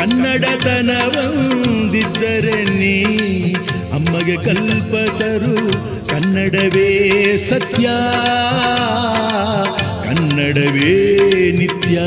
ಕನ್ನಡತನವಂದಿದ್ದರೆ ನೀ ಅಮ್ಮಗೆ ಕಲ್ಪತರು ಕನ್ನಡವೇ ಸತ್ಯ. ಕನ್ನಡವೇ ನಿತ್ಯ.